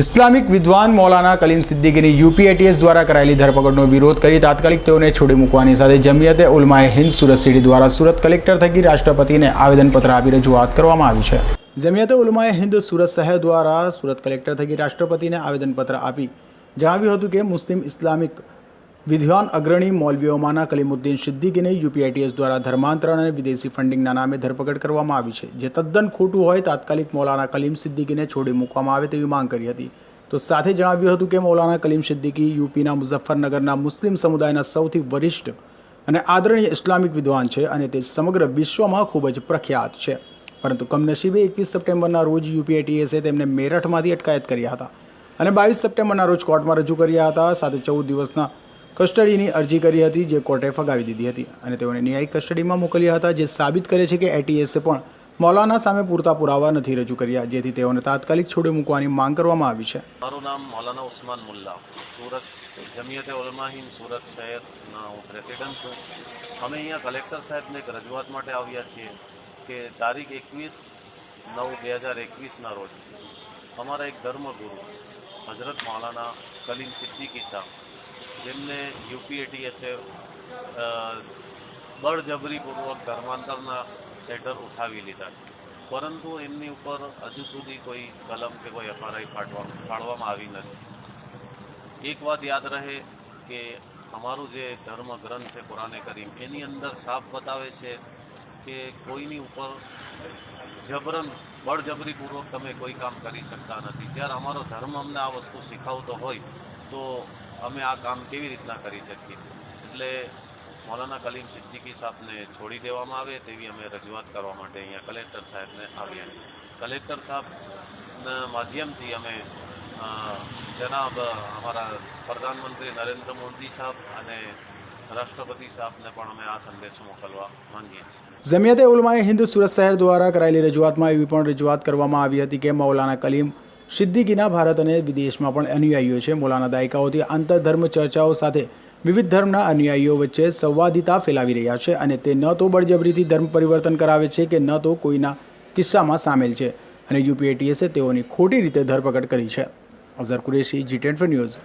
Islamic વિદ્વાન મૌલાના કલીમ સિદ્દીકીની યુપીએટીએસ દ્વારા કરાયેલી ધરપકડનો વિરોધ કરી તાત્કાલિક તેઓને છોડી મૂકવાની સાથે જમિયતે ઉલમાએ હિન્દ સુરત સિટી દ્વારા સુરત કલેક્ટર થકી રાષ્ટ્રપતિને આવેદનપત્ર આપી રજૂઆત કરવામાં આવી છે. જમિયતે ઉલમાએ હિન્દ સુરત શહેર દ્વારા સુરત કલેક્ટર થકી રાષ્ટ્રપતિને આવેદનપત્ર આપી જણાવ્યું હતું કે મુસ્લિમ ઇસ્લામિક વિદ્વાન અગ્રણી મૌલવીઓમાંના કલીમુદ્દીન સિદ્દીકીને યુપીઆઈટીએસ દ્વારા ધર્માંતરણ અને વિદેશી ફંડિંગના નામે ધરપકડ કરવામાં આવી છે. જે તદ્દન ખોટું હોય, તાત્કાલિક મૌલાના કલીમ સિદ્દીકીને છોડી મૂકવામાં આવે તેવી માંગ કરી હતી. તો સાથે જણાવ્યું હતું કે મૌલાના કલીમ સિદ્દીકી યુપીના મુઝફ્ફરનગરના મુસ્લિમ સમુદાયના સૌથી વરિષ્ઠ અને આદરણીય ઇસ્લામિક વિદ્વાન છે અને તે સમગ્ર વિશ્વમાં ખૂબ જ પ્રખ્યાત છે. પરંતુ કમનસીબે એકવીસ સપ્ટેમ્બરના રોજ યુપીઆઈટીએસે તેમને મેરઠમાંથી અટકાયત કર્યા હતા અને બાવીસ સપ્ટેમ્બરના રોજ કોર્ટમાં રજૂ કર્યા હતા. સાથે ચૌદ દિવસના કસ્ટડીની અરજી કરી હતી, જે કોર્ટે ફગાવી દીધી હતી અને તેઓને ન્યાયિક કસ્ટડીમાં મોકલ્યા હતા, જે સાબિત કરે છે કે એટીએસે પણ મૌલાના સામે પૂરતા પુરાવા નથી રજૂ કર્યા, જેથી તેઓને તાત્કાલિક છોડી મૂકવાની માંગ કરવામાં આવી છે. મારું નામ મૌલાના ઉસ્માન મુલ્લા. સુરત જમિયતે હિન્દ સુરત શહેરના હું રેસિડન્ટ છું. અમે અહીંયા કલેક્ટર સાહેબને એક રજૂઆત માટે આવ્યા છીએ કે તારીખ એકવીસ નવ બે હજાર એકવીસના રોજ અમારા એક ધર્મગુરુ હજરત મૌલાના કલીમ સિદ્દીકી સાહેબ જેમને યુપીએટીએસે બળજબરીપૂર્વક ધર્માંતરના સેટર ઉઠાવી લીધા પરંતુ એમની ઉપર હજુ સુધી કોઈ કલમ કે કોઈ એફઆરઆઈ ફાડવામાં આવી નથી. એક વાત યાદ રહે કે અમારું જે ધર્મ ગ્રંથ છે, કુરાને કરીમ, એની અંદર સાફ બતાવે છે કે કોઈની ઉપર જબરન, બળજબરીપૂર્વક તમે કોઈ કામ કરી શકતા નથી. જ્યારે અમારો ધર્મ અમને આ વસ્તુ શીખવતો હોય, તો અમે આ કામ કેવી રીતના કરી શકીએ? એટલે મૌલાના કલીમ સિદ્દીકી સાહેબને છોડી દેવામાં આવે તેવી અમે રજૂઆત કરવા માટે અહીંયા કલેક્ટર સાહેબને આવ્યા કલેક્ટર સાહેબના માધ્યમથી અમે જનાબ અમારા પ્રધાનમંત્રી નરેન્દ્ર મોદી સાહેબ અને રાષ્ટ્રપતિ સાહેબને પણ અમે આ સંદેશો મોકલવા માંગીએ છીએ. જમિયતે ઉલમાએ હિન્દ સુરત શહેર દ્વારા કરાયેલી રજૂઆતમાં એવી પણ રજૂઆત કરવામાં આવી હતી કે મૌલાના કલીમ સિદ્દીકીના ભારત અને વિદેશમાં પણ અનુયાયીઓ છે. મોલાના દાયકાઓથી આંતરધર્મ ચર્ચાઓ સાથે વિવિધ ધર્મના અનુયાયીઓ વચ્ચે સંવાદિતા ફેલાવી રહ્યા છે અને તે ન તો બળજબરીથી ધર્મ પરિવર્તન કરાવે છે કે ન તો કોઈના કિસ્સામાં સામેલ છે. અને યુપીએટીએસે તેઓની ખોટી રીતે ધરપકડ કરી છે. Azhar Qureshi, G ten news.